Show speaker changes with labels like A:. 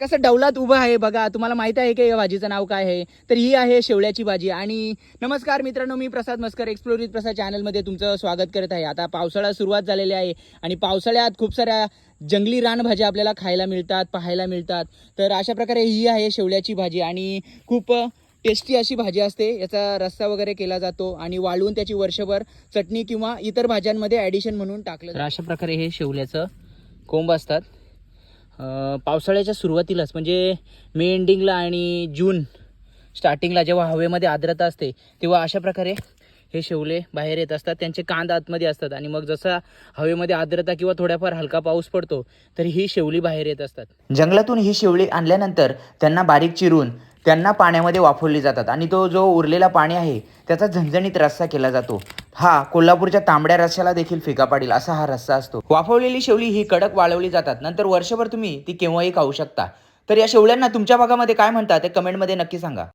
A: कसं डौलात उभं आहे बघा तुम्हाला माहीत आहे की या भाजीचं नाव काय आहे? तर ही आहे शेवल्याची भाजी आणि नमस्कार मित्रांनो मी प्रसाद मस्कर एक्सप्लोर विथ प्रसाद चॅनलमध्ये तुमचं स्वागत करत आहे. आता पावसाळा सुरुवात झालेली आहे आणि पावसाळ्यात खूप साऱ्या जंगली रानभाज्या आपल्याला खायला मिळतात पाहायला मिळतात. तर अशा प्रकारे ही आहे शेवल्याची भाजी आणि खूप टेस्टी अशी भाजी असते. याचा रस्सा वगैरे केला जातो आणि वाळवून त्याची वर्षभर चटणी किंवा इतर भाज्यांमध्ये ॲडिशन म्हणून टाकलं तर अशा प्रकारे हे शेवल्याचं कोंब असतात. पावसाळ्याच्या सुरुवातीलाच म्हणजे मे एंडिंगला आणि जून स्टार्टिंगला जेव्हा हवेमध्ये आर्द्रता असते तेव्हा अशा प्रकारे हे शेवले बाहेर येत असतात. त्यांचे कांद आतमध्ये असतात आणि मग जसा हवेमध्ये आर्द्रता किंवा थोड्याफार हलका पाऊस पडतो तर ही शेवली बाहेर येत असतात.
B: जंगलातून ही शेवली आणल्यानंतर त्यांना बारीक चिरून त्यांना पाण्यामध्ये वाफवली जातात. आणि तो जो उरलेला पाणी आहे त्याचा झणझणीत रस्सा केला जातो. हा कोल्हापूरच्या तांबड्या रस्स्याला देखील फिका पाडील असा हा रस्सा असतो. वाफवलेली शेवली ही कडक वाळवली जातात. नंतर वर्षभर तुम्ही ती केव्हाही खाऊ शकता. तर या शेवळ्यांना तुमच्या भागामध्ये काय म्हणतात ते कमेंटमध्ये नक्की सांगा.